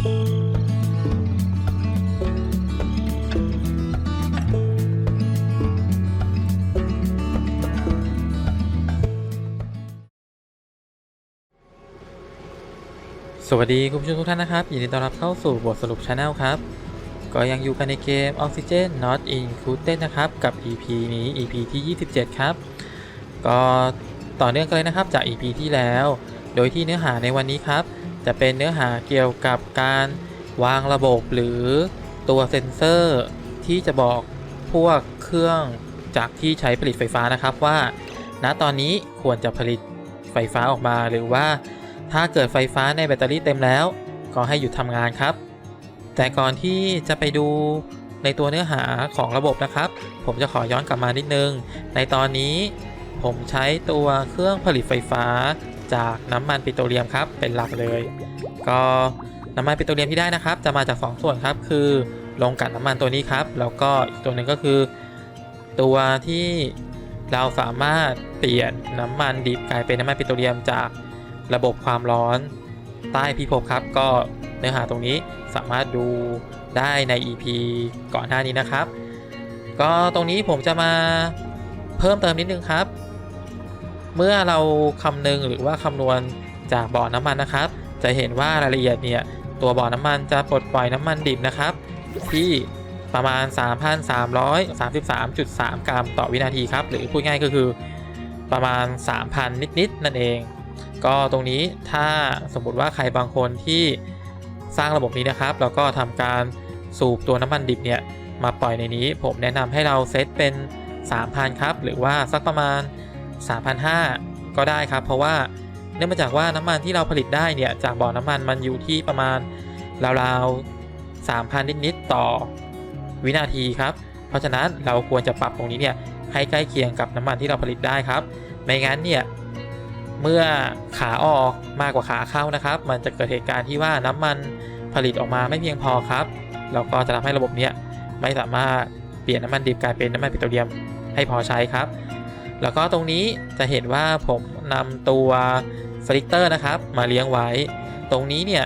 สวัสดีคุณผู้ชมทุกท่านนะครับยินดีต้อนรับเข้าสู่บทสรุปชาแนลครับ ก็ยังอยู่กันในเกม Oxygen Not Included นะครับ กับ EP นี้ EP ที่ 27 ครับ ก็ต่อเนื่องกันเลยนะครับจาก EP ที่แล้ว โดยที่เนื้อหาในวันนี้ครับ จะเป็นเนื้อหาเกี่ยวกับการวางระบบหรือตัวเซ็นเซอร์ที่จะบอกพวกเครื่องจากที่ใช้ผลิตไฟฟ้านะครับว่า ณตอนนี้ควรจะผลิตไฟฟ้าออกมาหรือว่า ถ้าเกิดไฟฟ้าในแบตเตอรี่เต็มแล้ว ก็ให้หยุดทำงานครับ แต่ก่อนที่จะไปดูในตัวเนื้อหาของระบบนะครับ ผมจะขอย้อนกลับมานิดนึง ในตอนนี้ผมใช้ตัวเครื่องผลิตไฟฟ้า จากน้ำมันปิโตรเลียมครับเป็นหลักเลย ก็น้ำมันปิโตรเลียมที่ได้นะครับ จะมาจาก 2 ส่วนครับ คือโรงกลั่นน้ำมันตัวนี้ครับ แล้วก็อีกตัวหนึ่งก็คือ ตัวที่เราสามารถเปลี่ยนน้ำมันดิบกลายเป็นน้ำมันปิโตรเลียมจากระบบความร้อนใต้พิภพครับ ก็เนื้อหาตรงนี้สามารถดูได้ใน EP ก่อนหน้านี้นะครับ ก็ตรงนี้ผมจะมาเพิ่มเติมนิดนึงครับ เมื่อเราคำนึงหรือว่าคำนวณจากบ่อน้ำมันนะครับ จะเห็นว่ารายละเอียดเนี่ยตัวบ่อน้ำมันจะปลดปล่อยน้ำมันดิบนะครับ ที่ประมาณ 3,333.3 กรัมต่อวินาทีครับ หรือพูดง่ายก็คือประมาณ 3,000 นิด ๆ นั่นเอง ก็ตรงนี้ถ้าสมมติว่าใครบางคนที่สร้างระบบนี้นะครับ แล้วก็ทำการสูบตัวน้ำมันดิบเนี่ยมาปล่อยในนี้ ผมแนะนำให้เราเซตเป็น 3,000 ครับ หรือว่าสักประมาณ 3,500 ก็ได้ครับ เพราะว่าเนื่องมาจากว่าน้ำมันที่เราผลิตได้เนี่ยจากบ่อน้ำมันมันอยู่ที่ประมาณราวๆ3,000 นิดๆต่อวินาทีครับ เพราะฉะนั้นเราควรจะปรับตรงนี้เนี่ยให้ใกล้เคียงกับน้ำมันที่เราผลิตได้ครับ ไม่งั้นเนี่ยเมื่อขาออกมากกว่าขาเข้านะครับ มันจะเกิดเหตุการณ์ที่ว่าน้ำมันผลิตออกมาไม่เพียงพอครับแล้วก็จะทำให้ระบบเนี้ยไม่สามารถเปลี่ยนน้ำมันดิบกลายเป็นน้ำมันปิโตรเลียมให้พอใช้ครับ แล้วก็ตรงนี้จะเห็นว่าผมนำตัวฟลิกเตอร์นะครับ มาเลี้ยงไว้ ตรงนี้เนี่ย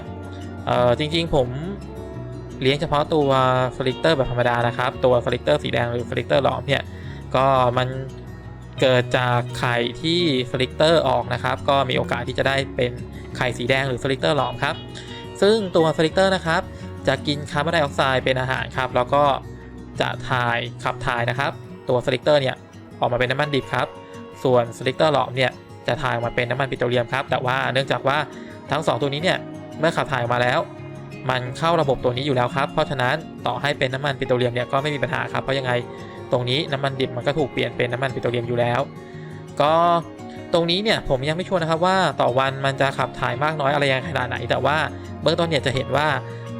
จริงๆผมเลี้ยงเฉพาะตัวฟลิกเตอร์แบบธรรมดานะครับ ตัวฟลิกเตอร์สีแดงหรือฟลิกเตอร์หลอมเนี่ยก็มันเกิดจากไข่ที่ฟลิกเตอร์ออกนะครับ ก็มีโอกาสที่จะได้เป็นไข่สีแดงหรือฟลิกเตอร์หลอมครับ ซึ่งตัวฟลิกเตอร์นะครับ จะกินคาร์บอนไดออกไซด์เป็นอาหารครับ แล้วก็จะถ่ายขับถ่ายนะครับ ตัวฟลิกเตอร์เนี่ย ออกมาเป็นน้ำมันดิบครับ ส่วนสลิกเตอร์หลอมเนี่ยจะถ่ายออกมาเป็นน้ำมันปิโตรเลียมครับ แต่ว่าเนื่องจากว่าทั้ง 2 ตัวนี้เนี่ยเมื่อขับถ่ายออกมาแล้ว มันเข้าระบบตัวนี้อยู่แล้วครับ เพราะฉะนั้นต่อให้เป็นน้ำมันปิโตรเลียมเนี่ยก็ไม่มีปัญหาครับ เพราะยังไงตรงนี้น้ำมันดิบมันก็ถูกเปลี่ยนเป็นน้ำมันปิโตรเลียมอยู่แล้ว ก็ตรงนี้เนี่ยผมยังไม่ชัวร์นะครับว่าต่อวันมันจะขับถ่ายมากน้อยอะไรยังไงขนาดไหน แต่ว่าเบื้องต้นเนี่ยจะเห็นว่า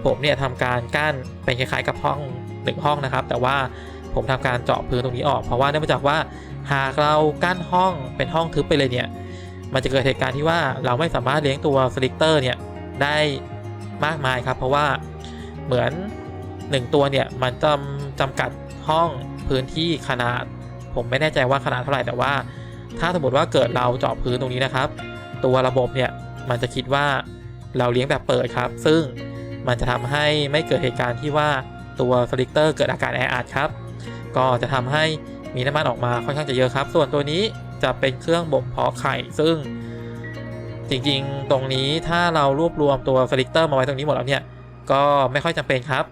ผมเนี่ยทำการกั้นเป็นคล้ายๆกับห้องหนึ่งห้องนะครับ แต่ว่า ผมทำการเจาะพื้นตรงนี้ออก เพราะว่าเนื่องจากว่าหากเรากั้นห้องเป็นห้องทึบไปเลยเนี่ย มันจะเกิดเหตุการณ์ที่ว่าเราไม่สามารถเลี้ยงตัวสลิกเตอร์เนี่ยได้มากมายครับ เพราะว่าเหมือน 1 ตัวเนี่ยมันจำจำกัดห้องพื้นที่ขนาด ผมไม่แน่ใจว่าขนาดเท่าไหร่แต่ว่า ถ้าสมมติว่าเกิดเราเจาะพื้นตรงนี้นะครับ ตัวระบบเนี่ยมันจะคิดว่าเราเลี้ยงแบบเปิดครับ ซึ่งมันจะทำให้ไม่เกิดเหตุการณ์ที่ว่าตัวสลิกเตอร์เกิดอาการแออัดครับ ก็จะทำให้มีน้ำมันออกมาค่อนข้างจะเยอะครับ ส่วนตัวนี้จะเป็นเครื่องบ่มเพาะไข่ ซึ่ง จริงๆ ตรงนี้ถ้าเรารวบรวมตัวสลิกเตอร์มาไว้ตรงนี้หมดแล้วเนี่ย ก็ไม่ค่อยจำเป็นครับ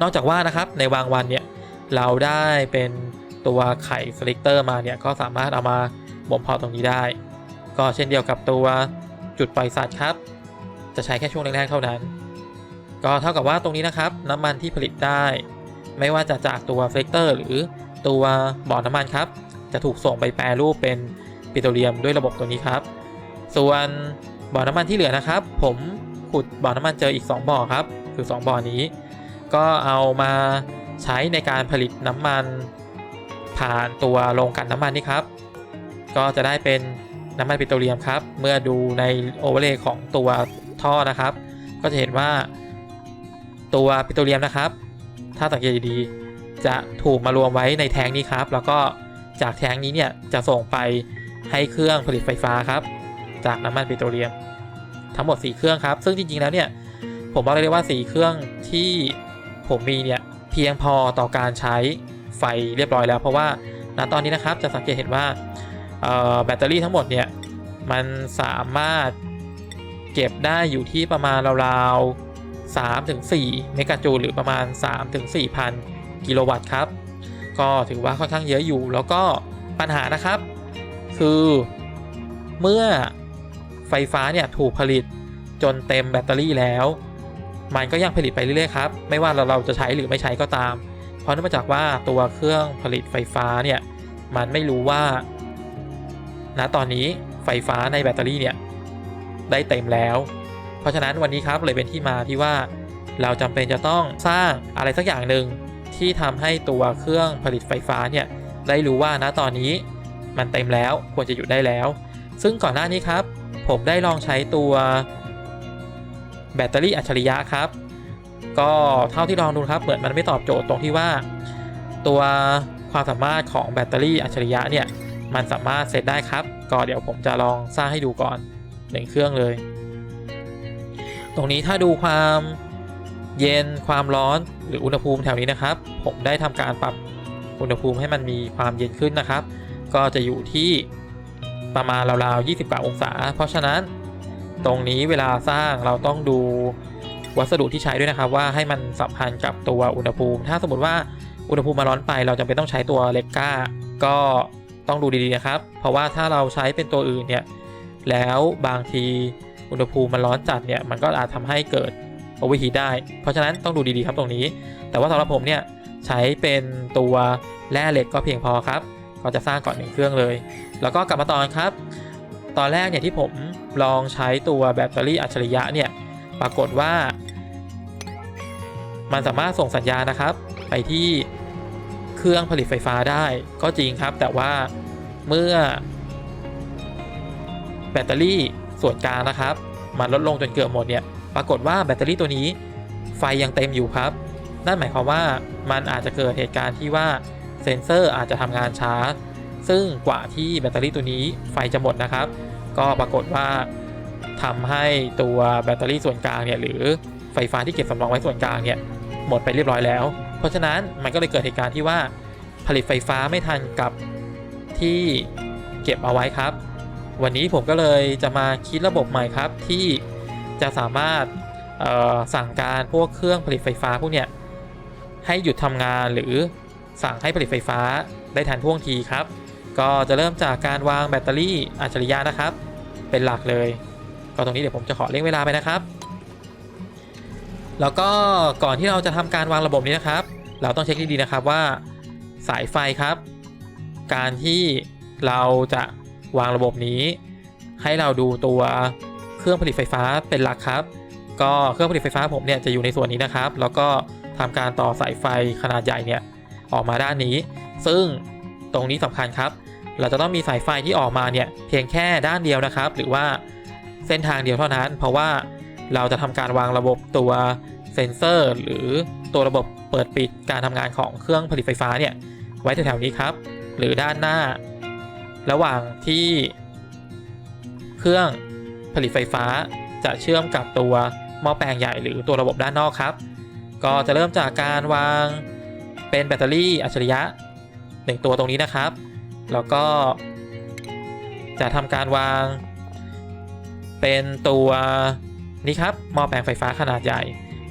นอกจากว่านะครับในบางวันเนี่ยเราได้เป็นตัวไข่สลิกเตอร์มาเนี่ยก็สามารถเอามาบ่มเพาะตรงนี้ได้ ก็เช่นเดียวกับตัวจุดปล่อยสัตว์ครับ จะใช้แค่ช่วงแรกๆเท่านั้น ก็เท่ากับว่าตรงนี้นะครับ น้ำมันที่ผลิตได้ ไม่ว่าจะจากตัวเฟกเตอร์หรือตัวบ่อน้ำมันครับ จะถูกส่งไปแปรรูปเป็นปิโตรเลียมด้วยระบบตัวนี้ครับ ส่วนบ่อน้ำมันที่เหลือนะครับ ผมขุดบ่อน้ำมันเจออีก 2 บ่อครับ คือ 2 บ่อนี้ ก็เอามาใช้ในการผลิตน้ำมัน ผ่านตัวโรงกลั่นน้ำมันนี่ครับ ก็จะได้เป็นน้ำมันปิโตรเลียมครับ เมื่อดูในโอเวอร์เลย์ของตัวท่อนะครับ ก็จะเห็นว่าตัวปิโตรเลียมนะครับ ถ้าสังเกตดีๆจะถูกมารวมไว้ในแทงนี้ครับ แล้วก็จากแทงนี้เนี่ยจะส่งไปให้เครื่องผลิตไฟฟ้าครับ จากน้ำมันปิโตรเลียม ทั้งหมด 4 เครื่องครับ ซึ่งจริงๆแล้วเนี่ยผมบอกเลยว่าสีเครื่องที่ผมมีเนี่ยเพียงพอต่อการใช้ไฟเรียบร้อยแล้ว เพราะว่าณตอนนี้นะครับจะสังเกตเห็นว่าแบตเตอรี่ทั้งหมดเนี่ยมันสามารถเก็บได้อยู่ที่ประมาณราวๆ 3ถึง4เมกะจูลหรือประมาณ3ถึง4,000 กิโลวัตต์ครับ ก็ถือว่าค่อนข้างเยอะอยู่ แล้วก็ปัญหานะครับ คือเมื่อไฟฟ้าเนี่ยถูกผลิตจนเต็มแบตเตอรี่แล้ว มันก็ยังผลิตไปเรื่อยๆครับ ไม่ว่าเราเราจะใช้หรือไม่ใช้ก็ตาม เพราะเนื่องมาจากว่าตัวเครื่องผลิตไฟฟ้าเนี่ยมันไม่รู้ว่าณตอนนี้ไฟฟ้าในแบตเตอรี่เนี่ยได้เต็มแล้ว ราะฉะนั้นวันนี้ครับเลยเป็นที่มาที่ว่าเราจำเป็นจะต้องสร้างอะไรสักอย่างหนึ่งที่ทำให้ตัวเครื่องผลิตไฟฟ้าเนี่ยได้รู้ว่าณตอนนี้มันเต็มแล้วควรจะหยุดได้แล้ว ซึ่งก่อนหน้านี้ครับ ผมได้ลองใช้ตัวแบตเตอรี่อัจฉริยะครับ ก็เท่าที่ลองดูครับเหมือนมันไม่ตอบโจทย์ตรงที่ว่า ตัวความสามารถของแบตเตอรี่อัจฉริยะเนี่ยมันสามารถเซตได้ครับ ก็เดี๋ยวผมจะลองสร้างให้ดูก่อนหนึ่งเครื่องเลย ตรงนี้ถ้าดูความเย็นความร้อนหรืออุณหภูมิแถวนี้นะครับ ผมได้ทำการปรับอุณหภูมิให้มันมีความเย็นขึ้นนะครับ ก็จะอยู่ที่ประมาณราวๆ 20กว่าองศา เพราะฉะนั้นตรงนี้เวลาสร้างเราต้องดูวัสดุที่ใช้ด้วยนะครับ ว่าให้มันสัมพันธ์กับตัวอุณหภูมิ ถ้าสมมติว่าอุณหภูมิมาร้อนไป เราจำเป็นต้องใช้ตัวเลกก้า ก็ต้องดูดีๆนะครับ เพราะว่าถ้าเราใช้เป็นตัวอื่นเนี่ยแล้วบางที อุณหภูมิมันร้อนจัดเนี่ยมันก็อาจทำให้เกิดโอเวอร์ฮีทได้ เพราะฉะนั้นต้องดูดีๆครับตรงนี้ แต่ว่าสำหรับผมเนี่ยใช้เป็นตัวแร่เหล็กก็เพียงพอครับ ก็จะสร้างก่อนหนึ่งเครื่องเลย แล้วก็กลับมาตอนครับ ตอนแรกเนี่ยที่ผมลองใช้ตัวแบตเตอรี่อัจฉริยะเนี่ยปรากฏว่า มันสามารถส่งสัญญาณนะครับ ไปที่เครื่องผลิตไฟฟ้าได้ก็จริงครับ แต่ว่าเมื่อแบตเตอรี่ ส่วนกลางนะครับ มันลดลงจนเกือบหมดเนี่ยปรากฏว่าแบตเตอรี่ตัวนี้ไฟยังเต็มอยู่ครับ นั่นหมายความว่ามันอาจจะเกิดเหตุการณ์ที่ว่าเซ็นเซอร์อาจจะทำงานช้า ซึ่งกว่าที่แบตเตอรี่ตัวนี้ไฟจะหมดนะครับ ก็ปรากฏว่าทำให้ตัวแบตเตอรี่ส่วนกลางเนี่ยหรือไฟฟ้าที่เก็บสำรองไว้ส่วนกลางเนี่ยหมดไปเรียบร้อยแล้ว เพราะฉะนั้นมันก็เลยเกิดเหตุการณ์ที่ว่าผลิตไฟฟ้าไม่ทันกับที่เก็บเอาไว้ครับ วันนี้ผมก็เลยจะมาคิดระบบใหม่ครับที่จะสามารถสั่งการพวกเครื่องผลิตไฟฟ้าพวกเนี้ยให้หยุดทำงานหรือสั่งให้ผลิตไฟฟ้าได้ทันท่วงทีครับ ก็จะเริ่มจากการวางแบตเตอรี่อัจฉริยะนะครับ เป็นหลักเลย ก็ตรงนี้เดี๋ยวผมจะขอเร่งเวลาไปนะครับ แล้วก็ก่อนที่เราจะทำการวางระบบนี้นะครับ เราต้องเช็คดีๆนะครับว่าสายไฟครับ การที่เราจะ วางระบบนี้ ให้เราดูตัวเครื่องผลิตไฟฟ้าเป็นหลักครับ ก็เครื่องผลิตไฟฟ้าผมเนี่ยจะอยู่ในส่วนนี้นะครับ แล้วก็ทำการต่อสายไฟขนาดใหญ่เนี่ยออกมาด้านนี้ ซึ่งตรงนี้สำคัญครับ เราจะต้องมีสายไฟที่ออกมาเนี่ยเพียงแค่ด้านเดียวนะครับ หรือว่าเส้นทางเดียวเท่านั้น เพราะว่าเราจะทำการวางระบบตัวเซนเซอร์ หรือตัวระบบเปิดปิดการทำงานของเครื่องผลิตไฟฟ้าเนี่ยไว้แถวๆนี้ครับ หรือด้านหน้า ระหว่างที่เครื่องผลิตไฟฟ้าจะเชื่อมกับตัวหม้อแปลงใหญ่หรือตัวระบบด้านนอกครับ ก็จะเริ่มจากการวางเป็นแบตเตอรี่อัจฉริยะหนึ่งตัวตรงนี้นะครับ แล้วก็จะทำการวาง เป็นตัวนี้ครับหม้อแปลงไฟฟ้าขนาดใหญ่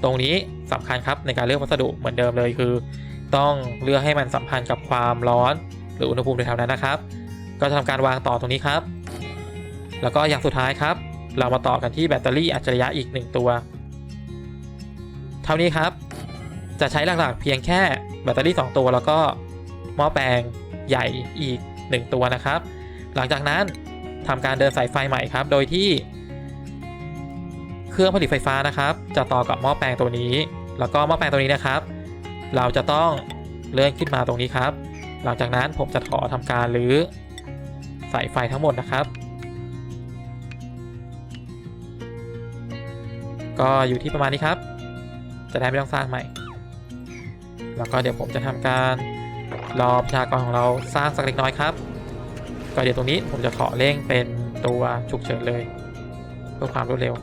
ตรงนี้สำคัญครับในการเลือกวัสดุเหมือนเดิมเลยคือ ต้องเลือกให้มันสัมพันธ์กับความร้อน หรืออุณหภูมิในแถวนั้นนะครับ ก็จะทำการวางต่อตรงนี้ครับ แล้วก็อย่างสุดท้ายครับ เรามาต่อกันที่แบตเตอรี่อัจฉริยะอีก 1 ตัว เท่านี้ครับ จะใช้หลักๆเพียงแค่แบตเตอรี่ 2 ตัว แล้วก็หม้อแปลงใหญ่อีก 1 ตัวนะครับ หลังจากนั้นทำการเดินสายไฟใหม่ครับ โดยที่ เครื่องผลิตไฟฟ้านะครับ จะต่อกับหม้อแปลงตัวนี้ แล้วก็หม้อแปลงตัวนี้นะครับ เราจะต้องเลื่อนขึ้นมาตรงนี้ครับ หลังจากนั้นผมจะขอทำการหรือ สายไฟทั้งหมดนะครับ ก็อยู่ที่ประมาณนี้ครับ จะได้ไม่ต้องสร้างใหม่ แล้วก็เดี๋ยวผมจะทำการรอประชากรของเราสร้างสักเล็กน้อยครับ ก็เดี๋ยวตรงนี้ผมจะขอเร่งเป็นตัวฉุกเฉินเลย เพื่อความรวดเร็ว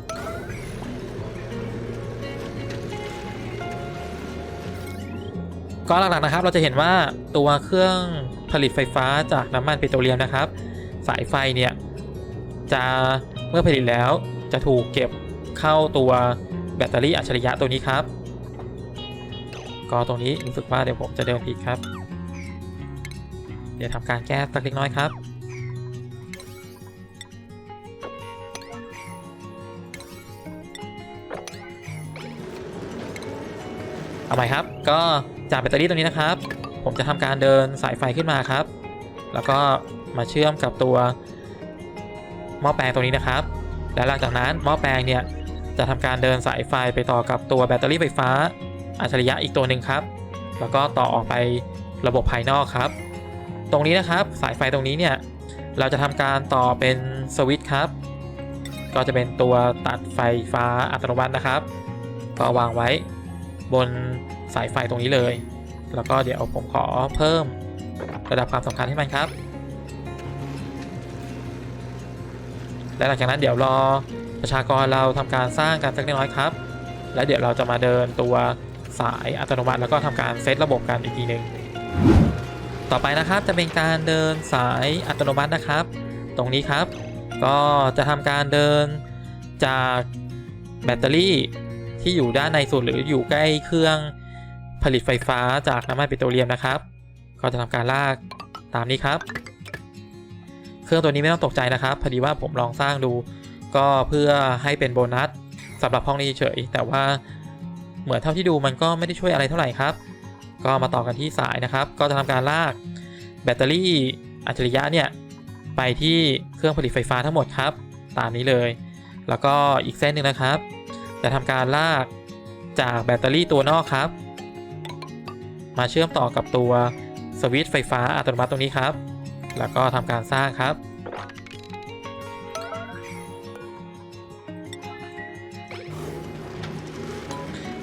ก็หลักๆนะครับเราจะเห็นว่าตัวเครื่องผลิตไฟฟ้าจากน้ำมันปิโตรเลียมนะครับ สายไฟเนี่ยจะเมื่อผลิตแล้วจะถูกเก็บเข้าตัวแบตเตอรี่อัจฉริยะตัวนี้ครับ ก็ตรงนี้รู้สึกว่าเดี๋ยวผมจะเดินผิดครับ เดี๋ยวทำการแก้สักเล็กน้อยครับเอาใหม่ครับ ก็จากแบตเตอรี่ตัวนี้นะครับ ผมจะทำการเดินสายไฟขึ้นมาครับ แล้วก็ มาเชื่อมกับตัวหม้อแปลงตัวนี้นะครับ และหลังจากนั้นหม้อแปลงเนี่ยจะทำการเดินสายไฟไปต่อกับตัวแบตเตอรี่ไฟฟ้า อัจฉริยะอีกตัวหนึ่งครับ แล้วก็ต่อออกไประบบภายนอกครับ ตรงนี้นะครับสายไฟตรงนี้เนี่ยเราจะทำการต่อเป็นสวิตช์ครับ ก็จะเป็นตัวตัดไฟฟ้าอัตโนมัตินะครับ ก็วางไว้บนสายไฟตรงนี้เลย แล้วก็เดี๋ยวผมขอเพิ่มระดับความสำคัญให้มันครับ และหลังจากนั้นเดี๋ยวรอประชากรเราทำการสร้างกันสักเล็กน้อยครับ แล้วเดี๋ยวเราจะมาเดินตัวสายอัตโนมัติแล้วก็ทำการเซตระบบกันอีกทีหนึ่งต่อไปนะครับจะเป็นการเดินสายอัตโนมัตินะครับ ตรงนี้ครับ ก็จะทำการเดินจากแบตเตอรี่ที่อยู่ด้านในสุดหรืออยู่ใกล้เครื่องผลิตไฟฟ้าจากน้ำมันปิโตรเลียมนะครับ ก็จะทำการลากตามนี้ครับ เครื่องตัวนี้ไม่ต้องตกใจนะครับ พอดีว่าผมลองสร้างดู ก็เพื่อให้เป็นโบนัสสำหรับห้องนี้เฉยแต่ว่าเหมือนเท่าที่ดูมันก็ไม่ได้ช่วยอะไรเท่าไหร่ครับ ก็มาต่อกันที่สายนะครับ ก็จะทำการลากแบตเตอรี่อัจฉริยะเนี่ยไปที่เครื่องผลิตไฟฟ้าทั้งหมดครับ ตามนี้เลย แล้วก็อีกเส้นหนึ่งนะครับ จะทำการลากจากแบตเตอรี่ตัวนอกครับ มาเชื่อมต่อกับตัวสวิตช์ไฟฟ้าอัตโนมัติตรงนี้ครับ แล้วก็ทำการสร้างครับ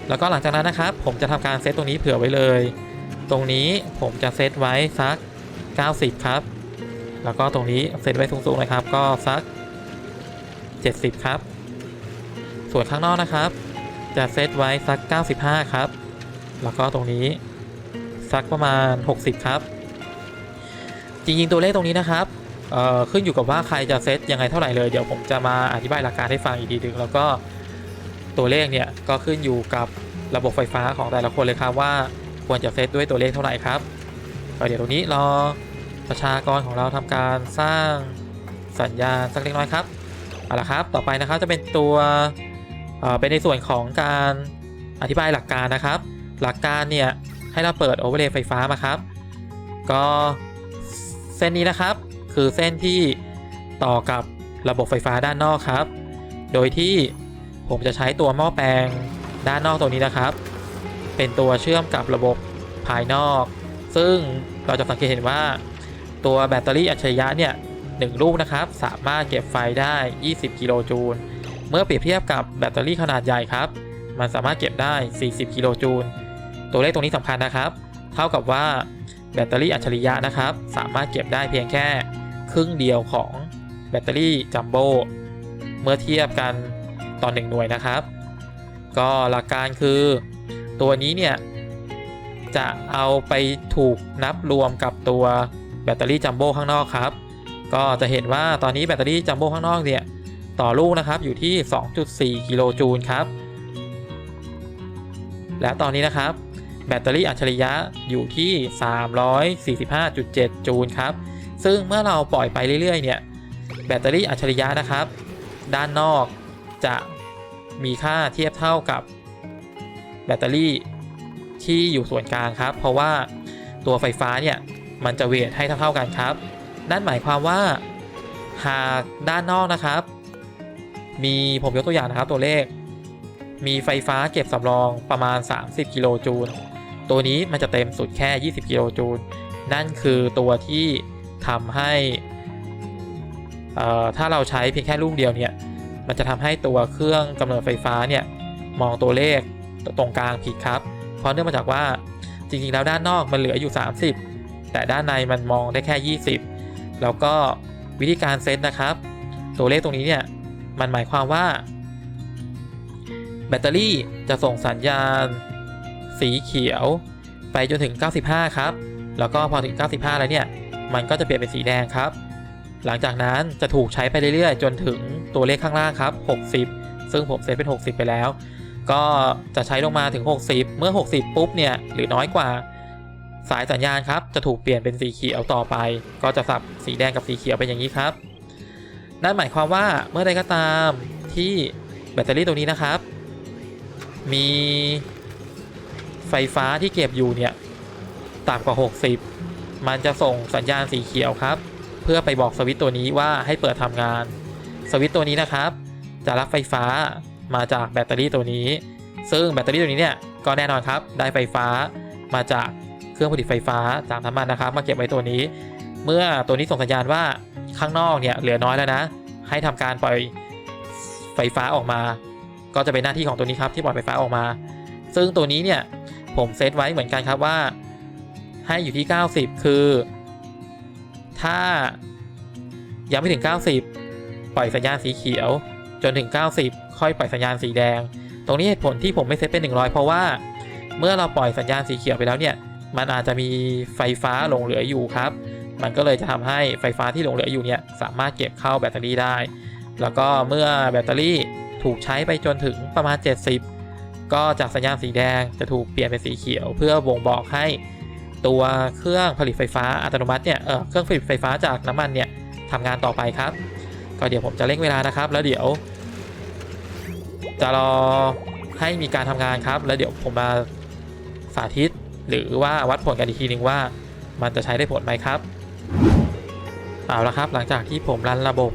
แล้วก็หลังจากนั้นนะครับ ผมจะทำการเซตตรงนี้เผื่อไว้เลย ตรงนี้ผมจะเซตไว้สัก 90 ครับ แล้วก็ตรงนี้เซตไว้สูงๆเลยครับ ก็สัก 70 ครับ ส่วนข้างนอกนะครับ จะเซตไว้สัก 95 ครับ แล้วก็ตรงนี้สักประมาณ 60 ครับ จริงๆตัวเลขตรงนี้นะครับเอ่อขึ้นอยู่กับว่าใครจะเซตยังไงเท่าไหร่เลยเดี๋ยวผมจะมาอธิบายหลักการให้ฟังอีกทีหนึงแล้วก็ตัวเลขเนี่ยก็ขึ้นอยู่กับระบบไฟฟ้าของแต่ละคนเลยครับว่าควรจะเซตด้วยตัวเลขเท่าไหร่ครับเดี๋ยวตรงนี้รอประชากรของเราทำการสร้างสัญญาณสักเล็กน้อยครับเอาละครับ ต่อไปนะครับจะเป็นตัวเอ่อเป็นในส่วนของการอธิบายหลักการนะครับ หลักการเนี่ยให้เราเปิดโอเวอร์เลย์ไฟฟ้ามาครับ ก็ เส้นนี้นะครับ คือเส้นที่ต่อกับระบบไฟฟ้าด้านนอกครับ โดยที่ผมจะใช้ตัวหม้อแปลงด้านนอกตัวนี้นะครับ เป็นตัวเชื่อมกับระบบภายนอก ซึ่งเราจะสังเกตเห็นว่าตัวแบตเตอรี่อัจฉริยะเนี่ยหนึ่งลูกนะครับ สามารถเก็บไฟได้ 20 กิโลจูล เมื่อเปรียบเทียบกับแบตเตอรี่ขนาดใหญ่ครับ มันสามารถเก็บได้ 40 กิโลจูล ตัวเลขตรงนี้สำคัญนะครับ เท่ากับว่า แบตเตอรี่อัจฉริยะนะครับ สามารถเก็บได้เพียงแค่ครึ่งเดียวของแบตเตอรี่จัมโบ้เมื่อเทียบกันต่อหนึ่งหน่วยนะครับ ก็หลักการคือตัวนี้เนี่ย จะเอาไปถูกนับรวมกับตัวแบตเตอรี่จัมโบ้ข้างนอกครับ ก็จะเห็นว่าตอนนี้แบตเตอรี่จัมโบ้ข้างนอกเนี่ย ต่อลูกนะครับอยู่ที่ 2.4 กิโลจูลครับ และตอนนี้นะครับ แบตเตอรี่อัจฉริยะอยู่ที่ 345.7 จูลครับ ซึ่งเมื่อเราปล่อยไปเรื่อยๆ เนี่ย แบตเตอรี่อัจฉริยะนะครับ ด้านนอกจะมีค่าเทียบเท่ากับแบตเตอรี่ที่อยู่ส่วนกลางครับ เพราะว่าตัวไฟฟ้าเนี่ย มันจะเวทให้เท่าๆกันครับ นั่นหมายความว่าหากด้านนอกนะครับ มีผมยกตัวอย่างนะครับตัวเลข มีไฟฟ้าเก็บสำรองประมาณ 30 กิโลจูล ตัวนี้มันจะเต็มสุดแค่ 20 กิโลจูล นั่นคือตัวที่ทำให้ ถ้าเราใช้เพียงแค่ลูกเดียวเนี่ย มันจะทำให้ตัวเครื่องกำเนิดไฟฟ้าเนี่ย มองตัวเลขตรงกลางผิดครับ เพราะเนื่องมาจากว่าจริงๆ แล้วด้านนอกมันเหลืออยู่ 30 แต่ด้านในมันมองได้แค่ 20 แล้วก็วิธีการเซตนะครับ ตัวเลขตรงนี้เนี่ย มันหมายความว่า แบตเตอรี่จะส่งสัญญาณ สีเขียว ไปจนถึง 95 ครับ แล้วก็พอถึง 95 แล้วเนี่ย มันก็จะเปลี่ยนเป็นสีแดงครับ หลังจากนั้นจะถูกใช้ไปเรื่อยๆ จนถึงตัวเลขข้างล่างครับ 60 ซึ่งผมเซตเป็น 60 ไปแล้ว ก็จะใช้ลงมาถึง 60 เมื่อ 60 ปุ๊บเนี่ยหรือน้อยกว่าสายสัญญาณครับจะถูกเปลี่ยนเป็นสีเขียวต่อไป ก็จะสับสีแดงกับสีเขียวเป็นอย่างนี้ครับ นั่นหมายความว่าเมื่อใดก็ตามที่แบตเตอรี่ตัวนี้นะครับ มี ไฟฟ้าที่เก็บอยู่เนี่ยต่ำกว่า 60 มันจะส่งสัญญาณสีเขียวครับ เพื่อไปบอกสวิตตัวนี้ว่าให้เปิดทำงาน สวิตตัวนี้นะครับ จะรับไฟฟ้ามาจากแบตเตอรี่ตัวนี้ ซึ่งแบตเตอรี่ตัวนี้เนี่ยก็แน่นอนครับได้ไฟฟ้ามาจากเครื่องผลิตไฟฟ้าจากน้ำมันนะครับ มาเก็บไว้ตัวนี้ เมื่อตัวนี้ส่งสัญญาณว่าข้างนอกเนี่ยเหลือน้อยแล้วนะ ให้ทำการปล่อยไฟฟ้าออกมา ก็จะเป็นหน้าที่ของตัวนี้ครับที่ปล่อยไฟฟ้าออกมา ซึ่งตัวนี้เนี่ย ผมเซตไว้เหมือนกันครับว่า ให้อยู่ที่ 90 คือ ถ้ายังไม่ถึง 90 ปล่อยสัญญาณสีเขียว จนถึง 90 ค่อยปล่อยสัญญาณสีแดง ตรงนี้เหตุผลที่ผมไม่เซตเป็น 100 เพราะว่าเมื่อเราปล่อยสัญญาณสีเขียวไปแล้วเนี่ย มันอาจจะมีไฟฟ้าหลงเหลืออยู่ครับ มันก็เลยจะทำให้ไฟฟ้าที่หลงเหลืออยู่เนี่ยสามารถเก็บเข้าแบตเตอรี่ได้ แล้วก็เมื่อแบตเตอรี่ถูกใช้ไปจนถึงประมาณ 70 ก็จากสัญญาณสีแดงจะถูกเปลี่ยนเป็นสีเขียว เพื่อบ่งบอกให้ตัวเครื่องผลิตไฟฟ้าอัตโนมัติเนี่ยเออเครื่องผลิตไฟฟ้าจากน้ำมันเนี่ยทำงานต่อไปครับ ก็เดี๋ยวผมจะเร่งเวลานะครับ แล้วเดี๋ยว จะรอให้มีการทำงานครับ แล้วเดี๋ยวผมมาสาธิต หรือว่าวัดผลกันอีกทีหนึ่งว่ามันจะใช้ได้ผลไหมครับเอาละครับ หลังจากที่ผมรันระบบ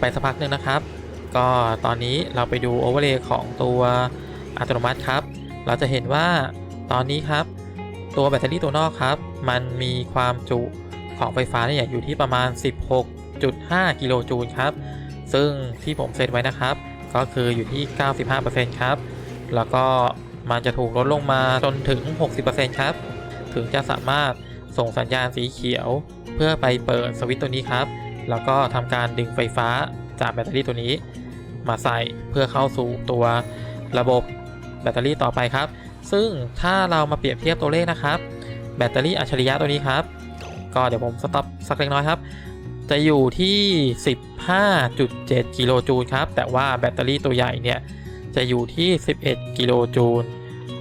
ไปสักพักหนึ่งนะครับ ก็ตอนนี้เราไปดูโอเวอร์เลย์ของตัว อัตโนมัติครับ เราจะเห็นว่าตอนนี้ครับ ตัวแบตเตอรี่ตัวนอกครับ มันมีความจุของไฟฟ้าเนี่ยอยู่ที่ประมาณ 16.5 กิโลจูลครับ ซึ่งที่ผมเซตไว้นะครับ ก็คืออยู่ที่ 95%ครับ แล้วก็มันจะถูกลดลงมาจนถึง 60%ครับ ถึงจะสามารถส่งสัญญาณสีเขียว เพื่อไปเปิดสวิตช์ตัวนี้ครับ แล้วก็ทำการดึงไฟฟ้าจากแบตเตอรี่ตัวนี้ มาใส่เพื่อเข้าสู่ตัวระบบ แบตเตอรี่ต่อไปครับ ซึ่งถ้าเรามาเปรียบเทียบตัวเลขนะครับ แบตเตอรี่อัจฉริยะตัวนี้ครับ ก็เดี๋ยวผมสต็อปสักเล็กน้อยครับ จะอยู่ที่ 15.7 กิโลจูลครับ แต่ว่าแบตเตอรี่ตัวใหญ่เนี่ยจะอยู่ที่ 11 กิโลจูล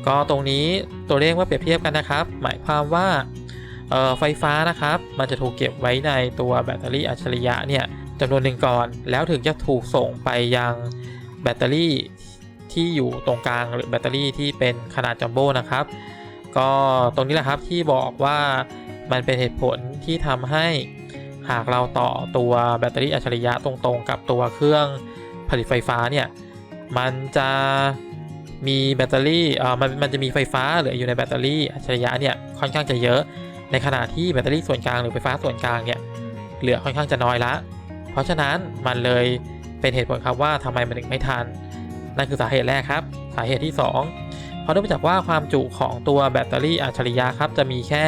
ก็ตรงนี้ตัวเลขว่าเปรียบเทียบกันนะครับ หมายความว่าไฟฟ้านะครับ มันจะถูกเก็บไว้ในตัวแบตเตอรี่อัจฉริยะเนี่ยจำนวนหนึ่งก่อน แล้วถึงจะถูกส่งไปยังแบตเตอรี่ ที่อยู่ตรงกลางหรือแบตเตอรี่ที่เป็นขนาดจัมโบ้นะครับ ก็ตรงนี้แหละครับที่บอกว่ามันเป็นเหตุผลที่ทำให้หากเราต่อตัวแบตเตอรี่อัจฉริยะตรงๆ กับตัวเครื่องผลิตไฟฟ้าเนี่ยมันจะมีแบตเตอรี่เอ่อมันมันจะมีไฟฟ้าเหลืออยู่ในแบตเตอรี่อัจฉริยะเนี่ยค่อนข้างจะเยอะ ในขณะที่แบตเตอรี่ส่วนกลางหรือไฟฟ้าส่วนกลางเนี่ยเหลือค่อนข้างจะน้อยละ เพราะฉะนั้นมันเลยเป็นเหตุผลครับว่าทำไมมันถึงไม่ทัน นั่นคือสาเหตุแรกครับ สาเหตุที่ 2 เพราะเนื่องจากว่าความจุของตัวแบตเตอรี่อัจฉริยะครับจะมีแค่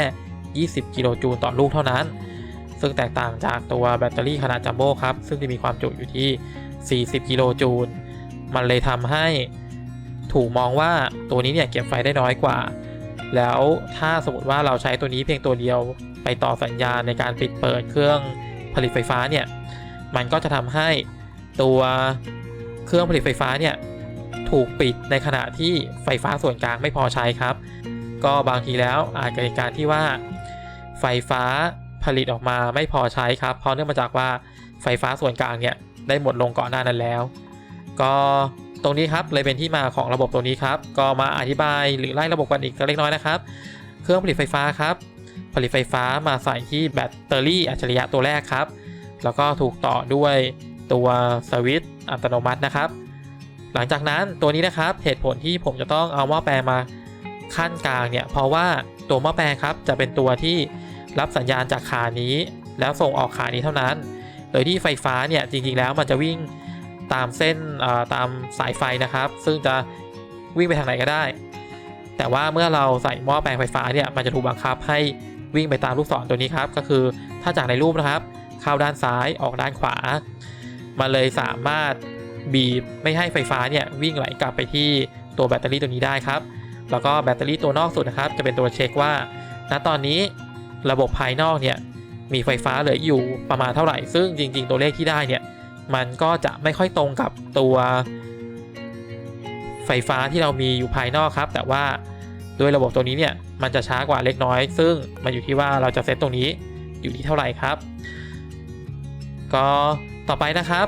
20 กิโลจูลต่อลูกเท่านั้น ซึ่งแตกต่างจากตัวแบตเตอรี่ขนาดจัมโบ้ครับ ซึ่งจะมีความจุอยู่ที่ 40 กิโลจูล มันเลยทำให้ถูกมองว่าตัวนี้เนี่ยเก็บไฟได้น้อยกว่า แล้วถ้าสมมติว่าเราใช้ตัวนี้เพียงตัวเดียวไปต่อสัญญาณในการปิดเปิดเครื่องผลิตไฟฟ้าเนี่ย มันก็จะทำให้ตัวเครื่องผลิตไฟฟ้าเนี่ย ถูกปิดในขณะที่ไฟฟ้าส่วนกลางไม่พอใช้ครับ ก็บางทีแล้วอาจเกิดการที่ว่า ไฟฟ้าผลิตออกมาไม่พอใช้ครับ เพราะเนื่องมาจากว่าไฟฟ้าส่วนกลางเนี่ยได้หมดลงก่อนหน้านั้นแล้ว ก็ตรงนี้ครับเลยเป็นที่มาของระบบตัวนี้ครับ ก็มาอธิบายหรือไล่ระบบกันอีกเล็กน้อยนะครับ เครื่องผลิตไฟฟ้าครับ ผลิตไฟฟ้ามาใส่ที่แบตเตอรี่อัจฉริยะตัวแรกครับ แล้วก็ถูกต่อด้วยตัวสวิตช์อัตโนมัตินะครับ หลังจากนั้นตัวนี้นะครับเหตุผลที่ผมจะต้องเอาหม้อแปลงมาขั้นกลางเนี่ยเพราะว่าตัวหม้อแปลงครับจะเป็นตัวที่รับสัญญาณจากขานี้ แล้วส่งออกขานี้เท่านั้น โดยที่ไฟฟ้าเนี่ยจริงๆแล้วมันจะวิ่งตามเส้นตามสายไฟนะครับ ซึ่งจะวิ่งไปทางไหนก็ได้ แต่ว่าเมื่อเราใส่หม้อแปลงไฟฟ้าเนี่ยมันจะถูกบังคับให้วิ่งไปตามลูกศรตัวนี้ครับก็คือถ้าจากในรูปนะครับ เข้าด้านซ้ายออกด้านขวา มันเลยสามารถ บีบไม่ให้ไฟฟ้าเนี่ยวิ่งไหลกลับไปที่ตัวแบตเตอรี่ตัวนี้ได้ครับ แล้วก็แบตเตอรี่ตัวนอกสุดนะครับ จะเป็นตัวเช็คว่า ณตอนนี้ระบบภายนอกเนี่ยมีไฟฟ้าเหลืออยู่ประมาณเท่าไหร่ ซึ่งจริง ๆ ตัวเลขที่ได้เนี่ยมันก็จะไม่ค่อยตรงกับตัว ไฟฟ้าที่เรามีอยู่ภายนอกครับ แต่ว่าด้วยระบบตัวนี้เนี่ยมันจะช้ากว่าเล็กน้อย ซึ่งมันอยู่ที่ว่าเราจะเซตตรงนี้อยู่ที่เท่าไหร่ครับ ก็ต่อไปนะครับ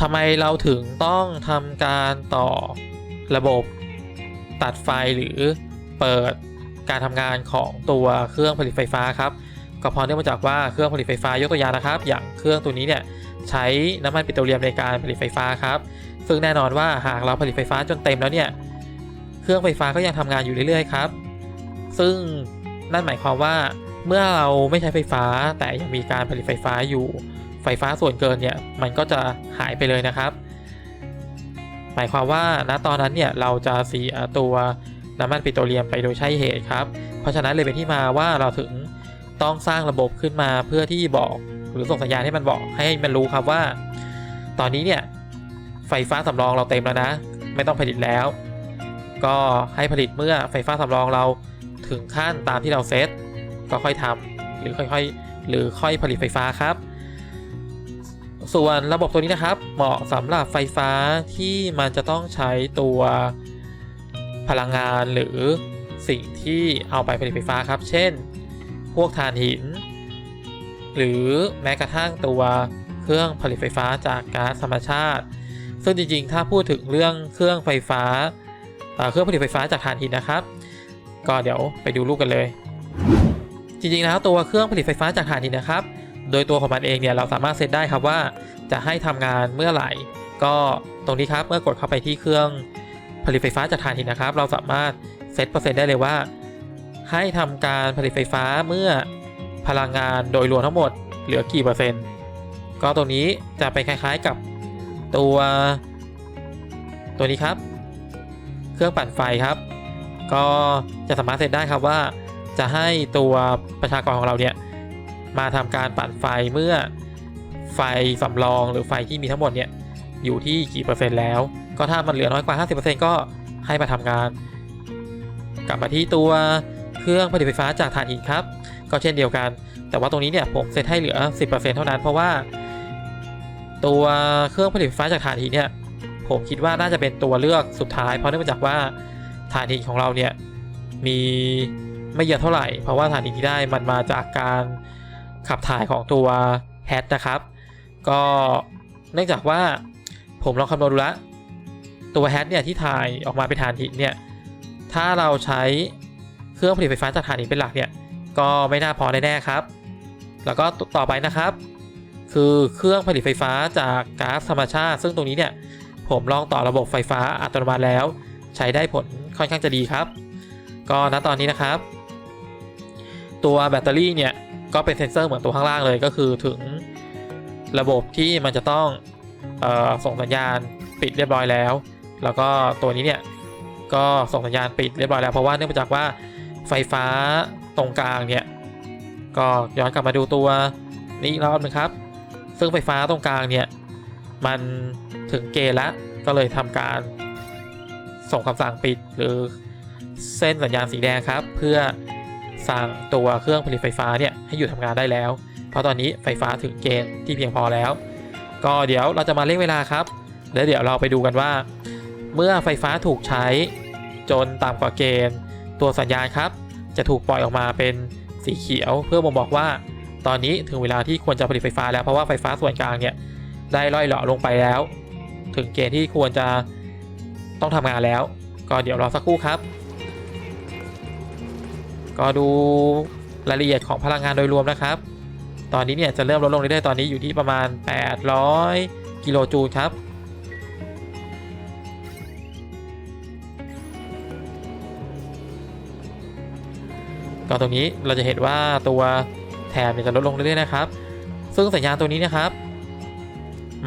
ทำไมเราถึงต้องทำการต่อระบบตัดไฟหรือเปิดการทำงานของตัวเครื่องผลิตไฟฟ้าครับก็เพราะเนื่องมาจากว่าเครื่องผลิตไฟฟ้ายกตัวอย่างนะครับ อย่างเครื่องตัวนี้เนี่ยใช้น้ำมันปิโตรเลียมในการผลิตไฟฟ้าครับ ซึ่งแน่นอนว่าหากเราผลิตไฟฟ้าจนเต็มแล้วเนี่ยเครื่องไฟฟ้าก็ยังทำงานอยู่เรื่อยๆครับ ซึ่งนั่นหมายความว่าเมื่อเราไม่ใช้ไฟฟ้าแต่ยังมีการผลิตไฟฟ้าอยู่ ไฟฟ้าส่วนเกินเนี่ยมันก็จะหายไปเลยนะครับ หมายความว่าณตอนนั้นเนี่ยเราจะเสียตัวน้ำมันปิโตรเลียมไปโดยใช่เหตุครับ เพราะฉะนั้นเลยเป็นที่มาว่าเราถึงต้องสร้างระบบขึ้นมาเพื่อที่บอกหรือส่งสัญญาณให้มันบอกให้มันรู้ครับว่า ตอนนี้เนี่ยไฟฟ้าสำรองเราเต็มแล้วนะ ไม่ต้องผลิตแล้ว ก็ให้ผลิตเมื่อไฟฟ้าสำรองเราถึงขั้นตามที่เราเซตก็ค่อยทำหรือค่อยๆ หรือค่อยผลิตไฟฟ้าครับ ส่วนระบบตัวนี้นะครับ เหมาะสำหรับไฟฟ้าที่มันจะต้องใช้ตัวพลังงานหรือสิ่งที่เอาไปผลิตไฟฟ้าครับ เช่น พวกถ่านหิน หรือแม้กระทั่งตัวเครื่องผลิตไฟฟ้าจากก๊าซธรรมชาติ ซึ่งจริงๆ ถ้าพูดถึงเรื่องเครื่องไฟฟ้า เครื่องผลิตไฟฟ้าจากถ่านหินนะครับ ก็เดี๋ยวไปดูรูปกันเลย จริงๆแล้วตัวเครื่องผลิตไฟฟ้าจากถ่านหินนะครับ โดยตัวของมันเองเนี่ยเราสามารถเซตได้ครับว่าจะให้ทำงานเมื่อไหร่ ก็ตรงนี้ครับเมื่อกดเข้าไปที่เครื่องผลิตไฟฟ้าจากถ่านหินนะครับ เราสามารถเซตเปอร์เซ็นต์ได้เลยว่า ให้ทำการผลิตไฟฟ้าเมื่อพลังงานโดยรวมทั้งหมดเหลือกี่เปอร์เซ็นต์ ก็ตรงนี้จะไปคล้ายๆกับตัว ตัวนี้ครับ เครื่องปั่นไฟครับ ก็จะสามารถเซตได้ครับว่าจะให้ตัวประชากรของเราเนี่ย มาทำการปั่นไฟเมื่อไฟสำรองหรือไฟที่มีทั้งหมดเนี่ยอยู่ที่กี่เปอร์เซ็นต์แล้ว ก็ถ้ามันเหลือน้อยกว่า 50%ก็ให้มาทำงาน กลับมาที่ตัวเครื่องผลิตไฟฟ้าจากถ่านหินครับ ก็เช่นเดียวกัน แต่ว่าตรงนี้เนี่ยผมเซตให้เหลือ 10%เท่านั้น เพราะว่า ตัวเครื่องผลิตไฟฟ้าจากถ่านหินเนี่ยผมคิดว่าน่าจะเป็นตัวเลือกสุดท้าย เพราะเนื่องมาจากว่าถ่านหินของเราเนี่ยมีไม่เยอะเท่าไหร่ เพราะว่าถ่านหินที่ได้มันมาจากการ ขับถ่ายของตัวแฮทนะครับ ก็เนื่องจากว่าผมลองคำนวณดูแล้วตัวแฮทเนี่ยที่ถ่ายออกมาเป็นถ่านหินเนี่ยถ้าเราใช้เครื่องผลิตไฟฟ้าจากถ่านหินเป็นหลักเนี่ยก็ไม่น่าพอแน่ๆครับ แล้วก็ต่อไปนะครับ คือเครื่องผลิตไฟฟ้าจากก๊าซธรรมชาติ ซึ่งตรงนี้เนี่ยผมลองต่อระบบไฟฟ้าอัตโนมัติแล้ว ใช้ได้ผลค่อนข้างจะดีครับ ก็ณตอนนี้นะครับ ตัวแบตเตอรี่เนี่ย ก็เป็นเซ็นเซอร์เหมือนตัวข้างล่างเลยก็คือถึงระบบที่มันจะต้องออส่งสัญญาณปิดเรียบร้อยแล้ว แล้วก็ตัวนี้เนี่ยก็ส่งสัญญาณปิดเรียบร้อยแล้วเพราะว่าเนื่องจากว่าไฟฟ้าตรงกลางเนี่ยก็ย้อนกลับมาดูตัวนี้อีกรอบนึงครับ ซึ่งไฟฟ้าตรงกลางเนี่ยมันถึงเกณฑ์ล้วก็เลยทำการส่งคำสั่งปิดหรือเส้นสัญญาณสีแดงครับ เพื่อ สั่งตัวเครื่องผลิตไฟฟ้าเนี่ยให้หยุดทำงานได้แล้ว เพราะตอนนี้ไฟฟ้าถึงเกณฑ์ที่เพียงพอแล้ว ก็เดี๋ยวเราจะมาเร่งเวลาครับ แล้วเดี๋ยวเราไปดูกันว่า เมื่อไฟฟ้าถูกใช้จนต่ำกว่าเกณฑ์ ตัวสัญญาณครับ จะถูกปล่อยออกมาเป็นสีเขียว เพื่อบ่งบอกว่า ตอนนี้ถึงเวลาที่ควรจะผลิตไฟฟ้าแล้วเพราะว่าไฟฟ้าส่วนกลางเนี่ยได้ล่อยหล่อลงไปแล้ว ถึงเกณฑ์ที่ควรจะต้องทำงานแล้ว ก็เดี๋ยวรอสักครู่ครับ ก็ดูรายละเอียดของพลังงานโดยรวมนะครับ ตอนนี้เนี่ยจะเริ่มลดลงเรื่อยๆตอนนี้อยู่ที่ประมาณ 800 กิโลจูลครับ ก็ตรงนี้เราจะเห็นว่าตัวแถบเนี่ยจะลดลงเรื่อยๆนะครับ ซึ่งสัญญาณตัวนี้นะครับ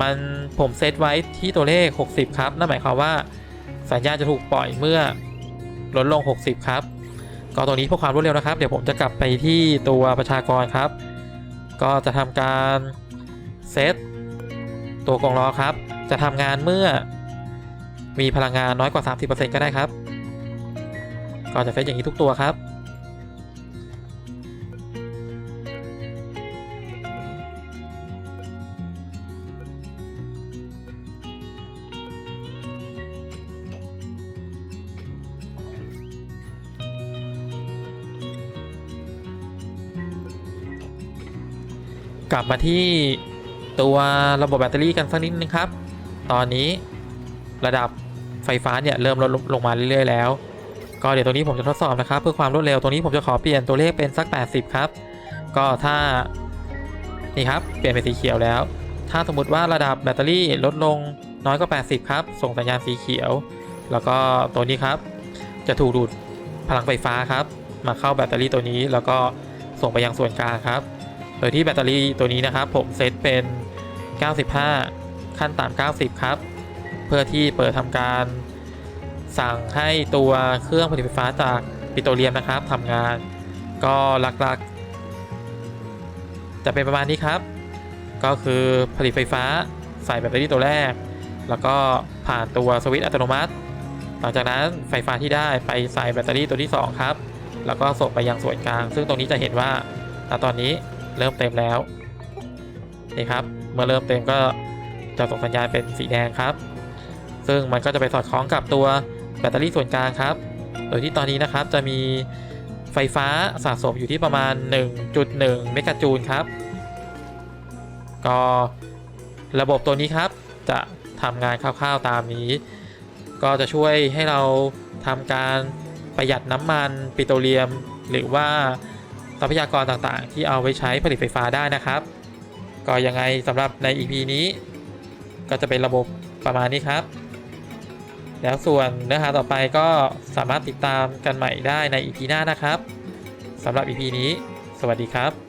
มันผมเซตไว้ที่ตัวเลข 60 ครับ นั่นหมายความว่าสัญญาณจะถูกปล่อยเมื่อลดลง 60 ครับ ก็ตรงนี้เพื่อความรวดเร็วนะครับ เดี๋ยวผมจะกลับไปที่ตัวประชากรครับ ก็จะทำการเซตตัวกองล้อครับ จะทำงานเมื่อมีพลังงานน้อยกว่า 30%ก็ได้ครับ ก็จะเซตอย่างนี้ทุกตัวครับ ลับมาที่ตัวระบบแบตเตอรี่กันสักนิดนึงครับ ตอนนี้ระดับไฟฟ้าเนี่ยเริ่มลดลงมาเรื่อยๆแล้ว ก็เดี๋ยวตรงนี้ผมจะทดสอบนะครับ เพื่อความรวดเร็วตรงนี้ผมจะขอเปลี่ยนตัวเลขเป็นสัก 80 ครับ ก็ถ้านี่ครับเปลี่ยนเป็นสีเขียวแล้ว ถ้าสมมติว่าระดับแบตเตอรี่ลดลงน้อยกว่า 80 ครับ ส่งสัญญาณสีเขียว แล้วก็ตัวนี้ครับ จะถูกดูดพลังไฟฟ้าครับ มาเข้าแบตเตอรี่ตัวนี้ แล้วก็ส่งไปยังส่วนกลางครับ โดยที่แบตเตอรี่ตัวนี้นะครับ ผมเซตเป็น 95 ขั้นต่ำ90 ครับ เพื่อที่เปิดทำการสั่งให้ตัวเครื่องผลิตไฟฟ้าจากปิโตรเลียมนะครับทำงาน ก็หลักๆ จะเป็นประมาณนี้ครับ ก็คือผลิตไฟฟ้าใส่แบตเตอรี่ตัวแรก แล้วก็ผ่านตัวสวิตช์อัตโนมัติ หลังจากนั้นไฟฟ้าที่ได้ไปใส่แบตเตอรี่ตัวที่ 2 ครับ แล้วก็ส่งไปยังส่วนกลาง ซึ่งตรงนี้จะเห็นว่าณตอนนี้ เริ่มเต็มแล้วนี่ครับเมื่อเริ่มเต็มก็จะส่งสัญญาณเป็นสีแดงครับ ซึ่งมันก็จะไปสอดคล้องกับตัวแบตเตอรี่ส่วนกลางครับ โดยที่ตอนนี้นะครับจะมีไฟฟ้าสะสมอยู่ที่ประมาณ 1.1 เมกะจูลครับ ก็ระบบตัวนี้ครับจะทำงานคร่าวๆตามนี้ ก็จะช่วยให้เราทำการประหยัดน้ำมันปิโตรเลียม หรือว่า ทรัพยากรต่างๆ ที่เอาไว้ใช้ผลิตไฟฟ้าได้นะครับ ก็ยังไงสำหรับใน EP นี้ ก็จะเป็นระบบประมาณนี้ครับ แล้วส่วนเนื้อหาต่อไปก็สามารถติดตามกันใหม่ได้ใน EP หน้านะครับสำหรับ EP นี้ สวัสดีครับ